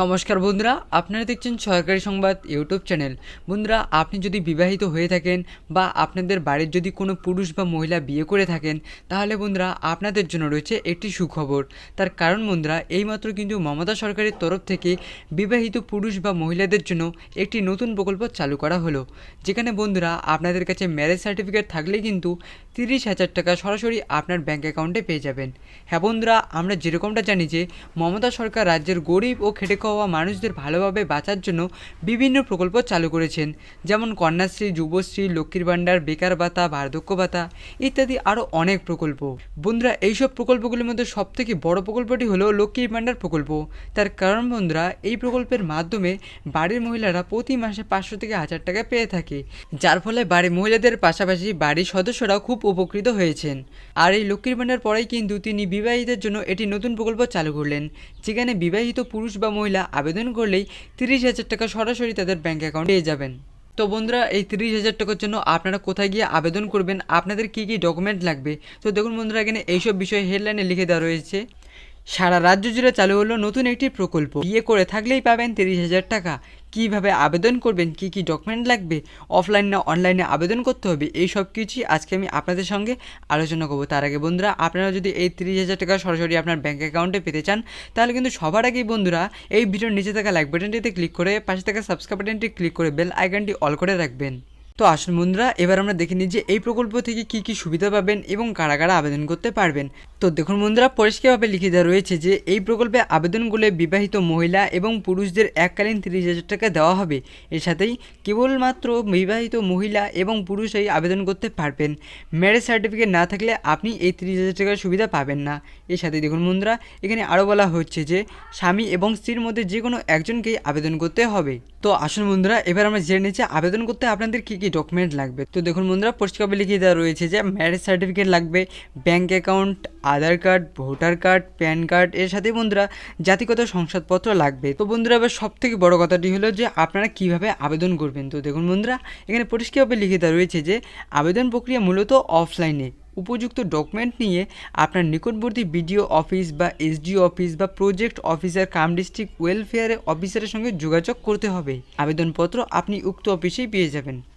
নমস্কার বন্ধুরা, আপনারা দেখছেন সরকারি সংবাদ ইউটিউব চ্যানেল। বন্ধুরা, আপনি যদি বিবাহিত হয়ে থাকেন বা আপনাদের বাড়ির যদি কোনো পুরুষ বা মহিলা বিয়ে করে থাকেন, তাহলে বন্ধুরা, আপনাদের জন্য রয়েছে একটি সুখবর। তার কারণ বন্ধুরা, এইমাত্র কিন্তু মমতা সরকারের তরফ থেকে বিবাহিত পুরুষ বা মহিলাদের জন্য একটি নতুন প্রকল্প চালু করা হলো। যেখানে বন্ধুরা, আপনাদের কাছে ম্যারেজ সার্টিফিকেট থাকলে কিন্তু তিরিশ হাজার টাকা সরাসরি আপনার ব্যাঙ্ক অ্যাকাউন্টে পেয়ে যাবেন। হ্যাঁ বন্ধুরা, আমরা যেরকমটা জানি যে মমতা সরকার রাজ্যের গরিব ও খেটে খাওয়া মানুষদের ভালোভাবে বাঁচার জন্য বিভিন্ন প্রকল্প চালু করেছেন। যেমন কন্যাশ্রী, যুবশ্রী, লক্ষ্মীর ভাণ্ডার, বেকার ভাতা, বার্ধক্য ভাতা ইত্যাদি আরও অনেক প্রকল্প। বন্ধুরা, এইসব প্রকল্পগুলির মধ্যে সবথেকে বড় প্রকল্পটি হলো লক্ষ্মীর ভাণ্ডার প্রকল্প। তার কারণ বন্ধুরা, এই প্রকল্পের মাধ্যমে বাড়ির মহিলারা প্রতি মাসে পাঁচশো থেকে হাজার টাকা পেয়ে থাকে। যার ফলে বাড়ির মহিলাদের পাশাপাশি বাড়ির সদস্যরাও খুব উপকৃত হয়েছেন। আর এই লক্ষ্মীর ভাণ্ডার পরেই কিন্তু তিনি বিবাহিতের জন্য এটি নতুন প্রকল্প চালু করলেন। যেখানে বিবাহিত পুরুষ বা মহিলা আবেদন করলেই তিরিশ হাজার টাকা সরাসরি তাদের ব্যাঙ্ক অ্যাকাউন্টে পেয়ে যাবেন। তো বন্ধুরা, এই তিরিশ হাজার টাকার জন্য আপনারা কোথায় গিয়ে আবেদন করবেন, আপনাদের কী কী ডকুমেন্ট লাগবে? তো দেখুন বন্ধুরা, এখানে এইসব বিষয়ে হেডলাইনে লিখে দেওয়া রয়েছে। সারা রাজ্য জুড়ে চালু হলো নতুন একটি প্রকল্প। বিয়ে করে থাকলেই পাবেন তিরিশ হাজার টাকা। কীভাবে আবেদন করবেন, কি কি ডকুমেন্ট লাগবে অফলাইন না অনলাইনে আবেদন করতে হবে, এই সব কিছুই আজকে আমি আপনাদের সঙ্গে আলোচনা করব। তার আগে বন্ধুরা, আপনারা যদি এই তিরিশ হাজার টাকা সরাসরি আপনার ব্যাঙ্ক অ্যাকাউন্টে পেতে চান, তাহলে কিন্তু সবার আগেই বন্ধুরা, এই ভিডিওর নিচে থাকা লাইক বাটনটিতে ক্লিক করে, পাশে থাকা সাবস্ক্রাইব বাটনটি ক্লিক করে বেল আইকনটি অল করে রাখবেন। তো আসুন বন্ধুরা, এবার আমরা দেখে নিই যে এই প্রকল্প থেকে কি কি সুবিধা পাবেন এবং কারা কারা আবেদন করতে পারবেন। তো দেখুন বন্ধুরা, পরিষ্কারভাবে লিখে দেওয়া রয়েছে যে, এই প্রকল্পে আবেদনগুলো বিবাহিত মহিলা এবং পুরুষদের এককালীন তিরিশ হাজার টাকা দেওয়া হবে। এর সাথেই কেবলমাত্র বিবাহিত মহিলা এবং পুরুষই আবেদন করতে পারবেন। ম্যারেজ সার্টিফিকেট না থাকলে আপনি এই তিরিশ হাজার টাকার সুবিধা পাবেন না। এর সাথে দেখুন বন্ধুরা, এখানে আরও বলা হচ্ছে যে, স্বামী এবং স্ত্রীর মধ্যে যে কোনো একজনকেই আবেদন করতে হবে। তো আসুন বন্ধুরা, এবার আমরা জেনে নিচ্ছি আবেদন করতে আপনাদের কী কী ডকুমেন্ট লাগবে। তো দেখুন বন্ধুরা, পরিষ্কারভাবে লিখিয়ে দেওয়া রয়েছে যে ম্যারেজ সার্টিফিকেট লাগবে bank account Aadhaar card, voter card, PAN card, এর সাথে বন্ধুরা জাতিগত শংসাপত্র লাগবে। তো বন্ধুরা, এবার সব থেকে বড় কথাটি হলো যে আপনারা কীভাবে আবেদন করবেন? তো দেখুন বন্ধুরা, এখানে পরিষ্কারভাবে লিখে দেওয়া রয়েছে যে আবেদন প্রক্রিয়া মূলত অফলাইনে। উপযুক্ত ডকুমেন্ট নিয়ে আপনার নিকটবর্তী বিডিও অফিস বা এসডিও অফিস বা project officer cum district welfare অফিসারের সঙ্গে যোগাযোগ করতে হবে। আবেদনপত্র আপনি উক্ত অফিসেই পেয়ে যাবেন।